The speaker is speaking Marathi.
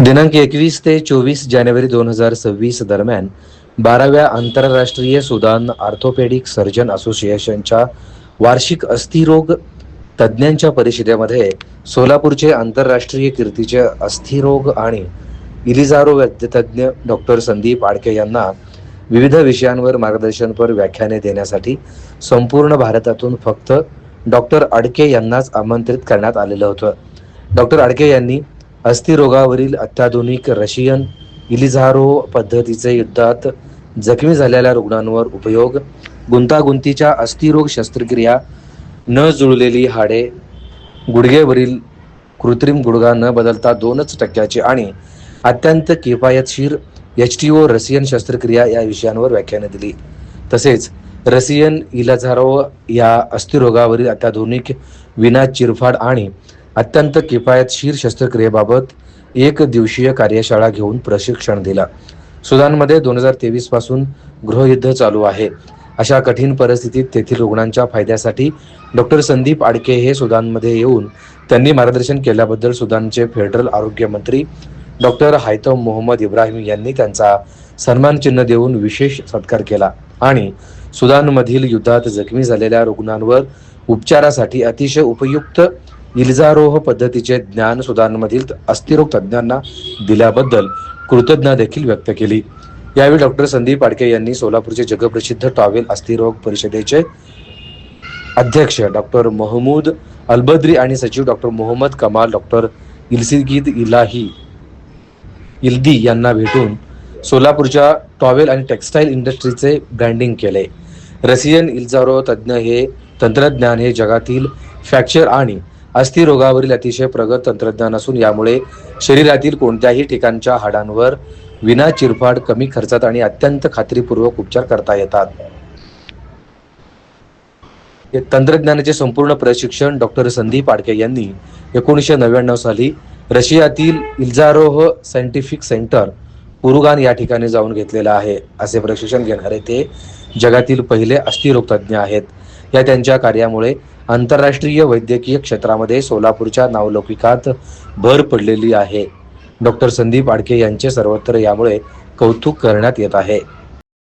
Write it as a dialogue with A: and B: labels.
A: दिनांक एकवीस ते चोवीस जानेवारी दोन हजार सव्वीस दरम्यान बाराव्या आंतरराष्ट्रीय सुदान आर्थोपेडिक सर्जन असोसिएशनच्या वार्षिक अस्थिरोग तज्ज्ञांच्या परिषदेमध्ये सोलापूरचे आंतरराष्ट्रीय कीर्तीचे अस्थिरोग आणि इलिझारो वैद्यतज्ञ डॉक्टर संदीप आडके यांना विविध विषयांवर मार्गदर्शनपर व्याख्याने देण्यासाठी संपूर्ण भारतातून फक्त डॉक्टर आडके यांनाच आमंत्रित करण्यात आलेलं होतं. डॉक्टर आडके यांनी अस्थिरोगावरील अत्याधुनिक रशियन इलिझारो पद्धतीचे युद्धात जखमी झालेल्या रुग्णांवर उपयोग गुंतागुंतीच्या अस्थिरोग शस्त्रक्रिया न जुळलेली हाडे गुडघेवरील कृत्रिम गुडघा न बदलता दोनच टक्क्याची आणि अत्यंत किफायतशीर एच टी ओ रशियन शस्त्रक्रिया या विषयांवर व्याख्याने दिली. तसेच रसियन इलाझारो या अस्थिरोगावरील अत्याधुनिक विना चिरफाड आणि अत्यंत किफायतशीर शस्त्रक्रियेबाबत एक दिवसीय कार्यशाळा घेऊन प्रशिक्षण दिलं. सुदानमध्ये दोन हजार तेवीसपासून गृहयुद्ध चालू आहे. अशा कठीण परिस्थितीत तेथील रुग्णांच्या फायद्यासाठी डॉक्टर संदीप आडके हे सुदानमध्ये येऊन त्यांनी मार्गदर्शन केल्याबद्दल सुदानचे फेडरल आरोग्य मंत्री डॉक्टर हायतम मोहम्मद इब्राहिम यांनी त्यांचा सन्मान चिन्ह देऊन विशेष सत्कार केला आणि सुदानमधील युद्धात जखमी झालेल्या रुग्णांवर उपचारासाठी अतिशय उपयुक्त इल्जारोह पद्धतीचे ज्ञान सुधारणमधील अस्थिरोग तज्ज्ञांना दिल्याबद्दल कृतज्ञता देखील व्यक्त केली. यावेळी डॉक्टर संदीप आडके यांनी सोलापूरचे जगप्रसिद्ध टॉवेल अस्थिरोग परिषदेचे अध्यक्ष डॉक्टर महमूद अलबद्री आणि सचिव डॉक्टर मोहम्मद कमाल डॉक्टर इल्सिगीद इलाही इल्दी यांना भेटून सोलापूरच्या टॉवेल आणि टेक्स्टाईल इंडस्ट्रीचे ब्रँडिंग केले. रसियन इल्जारो तज्ज्ञ हे तंत्रज्ञान हे जगातील फ्रॅक्चर आणि अस्थिरोगावरील अतिशय प्रगत तंत्रज्ञान असून यामुळे शरीरातील कोणत्याही ठिकाणच्या हाडांवर विना चिरफाड कमी खर्चात आणि अत्यंत खात्रीपूर्वक उपचार करता येतात. तंत्रज्ञानाचे संपूर्ण प्रशिक्षण डॉक्टर संदीप आडके यांनी एकोणीसशे नव्याण्णव साली रशियातील इल्जारोह सायंटिफिक सेंटर उरुगान या ठिकाणी जाऊन घेतलेलं आहे. असे प्रशिक्षण घेणारे ते जगातील पहिले अस्थिरोग तज्ज्ञ आहेत. या त्यांच्या कार्यामुळे आंतरराष्ट्रीय वैद्यकीय क्षेत्रामध्ये सोलापूरच्या नावलौकिकात भर पडलेली आहे. डॉक्टर संदीप आडके यांचे सर्वत्र यामुळे कौतुक करण्यात येत आहे.